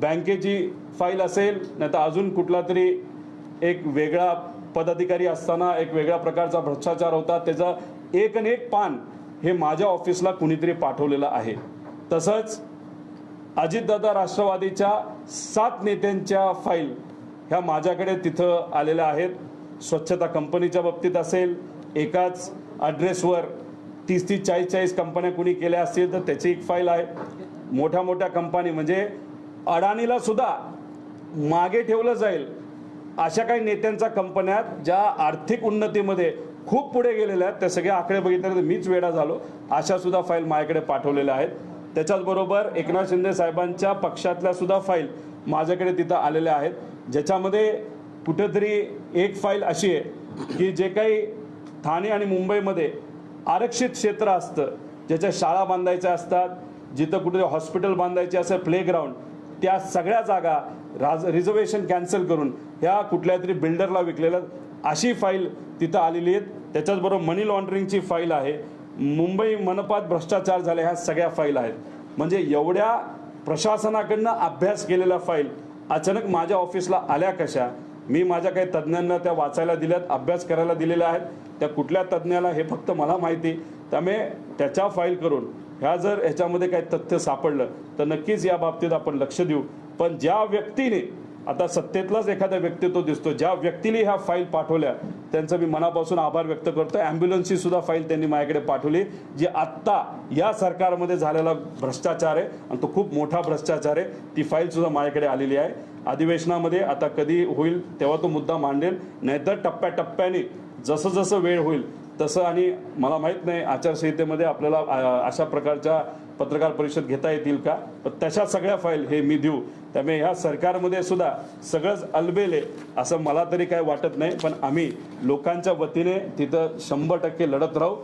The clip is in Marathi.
बँकेची फाईल असेल नाही तर अजून कुठला तरी एक वेगळा पदाधिकारी असताना एक वेगळ्या प्रकारचा भ्रष्टाचार होता त्याचा एक आणि एक पान हे माझ्या ऑफिसला कुणीतरी पाठवलेलं आहे. तसंच अजितदादा राष्ट्रवादीच्या सात नेत्यांच्या फाईल ह्या माझ्याकडे तिथं आलेल्या आहेत. स्वच्छता कंपनीच्या बाबतीत असेल एकाच ॲड्रेसवर तीस तीस चाळीस चाळीस कंपन्या कुणी केल्या असतील तर त्याची एक फाईल आहे. मोठ्या मोठ्या कंपनी म्हणजे अडाणीला सुद्धा मागे ठेवलं जाईल अशा काही नेत्यांच्या कंपन्यात ज्या आर्थिक उन्नतीमध्ये खूप पुढे गेलेल्या आहेत. त्या सगळे आकडे बघितले तर मीच वेडा झालो. अशा सुद्धा फाईल माझ्याकडे पाठवलेल्या आहेत. त्याच्याचबरोबर एकनाथ शिंदे साहेबांच्या पक्षातल्या सुद्धा फाईल माझ्याकडे तिथं आलेल्या आहेत. ज्याच्यामध्ये कुठेतरी एक फाईल अशी आहे की जे काही ठाणे आणि मुंबईमध्ये आरक्षित क्षेत्र असतं ज्याच्या शाळा बांधायच्या असतात जिथं कुठे हॉस्पिटल बांधायचे असेल प्लेग्राऊंड त्या सगळ्या जागा राज रिझर्वेशन कॅन्सल करून ह्या कुठल्या तरी बिल्डरला विकलेल्या अशी फाईल तिथं आलेली आहेत. त्याच्याचबरोबर मनी लॉन्ड्रिंगची फाईल आहे. मुंबई मनपात भ्रष्टाचार झाले ह्या सगळ्या फाईल आहेत. म्हणजे एवढ्या प्रशासनाकडनं अभ्यास केलेल्या फाईल अचानक माझ्या ऑफिसला आल्या कशा? मी माझ्या काही तज्ज्ञांना त्या वाचायला दिल्यात अभ्यास करायला दिलेल्या आहेत. त्या कुठल्या तज्ज्ञाला हे फक्त मला माहिती त्यामुळे त्याच्या फाईल करून ह्या जर ह्याच्यामध्ये काही तथ्य सापडलं तर नक्कीच या बाबतीत आपण लक्ष देऊ. पण ज्या व्यक्तीने आता सत्तेतलाच एखादा व्यक्तित्व दिसतो ज्या व्यक्तीने ह्या फाईल पाठवल्या त्यांचं मी मनापासून आभार व्यक्त करतो. ॲम्ब्युलन्सची सुद्धा फाईल त्यांनी माझ्याकडे पाठवली जी आत्ता या सरकारमध्ये झालेला भ्रष्टाचार आहे आणि तो खूप मोठा भ्रष्टाचार आहे. ती फाईल सुद्धा माझ्याकडे आलेली आहे. अधिवेशनामध्ये आता कधी होईल तेव्हा तो मुद्दा मांडेल. नाहीतर टप्प्याटप्प्याने जसं जसं वेळ होईल तसं आणि मला माहीत नाही आचारसंहितेमध्ये आपल्याला अशा प्रकारच्या पत्रकार परिषद घेता येतील का? पण तशा सगळ्या फाईल हे मी देऊ. त्यामुळे ह्या सरकारमध्ये सुद्धा सगळंच अलबेल आहे असं मला तरी काय वाटत नाही. पण आम्ही लोकांच्या वतीने तिथं शंभर टक्के लढत राहू.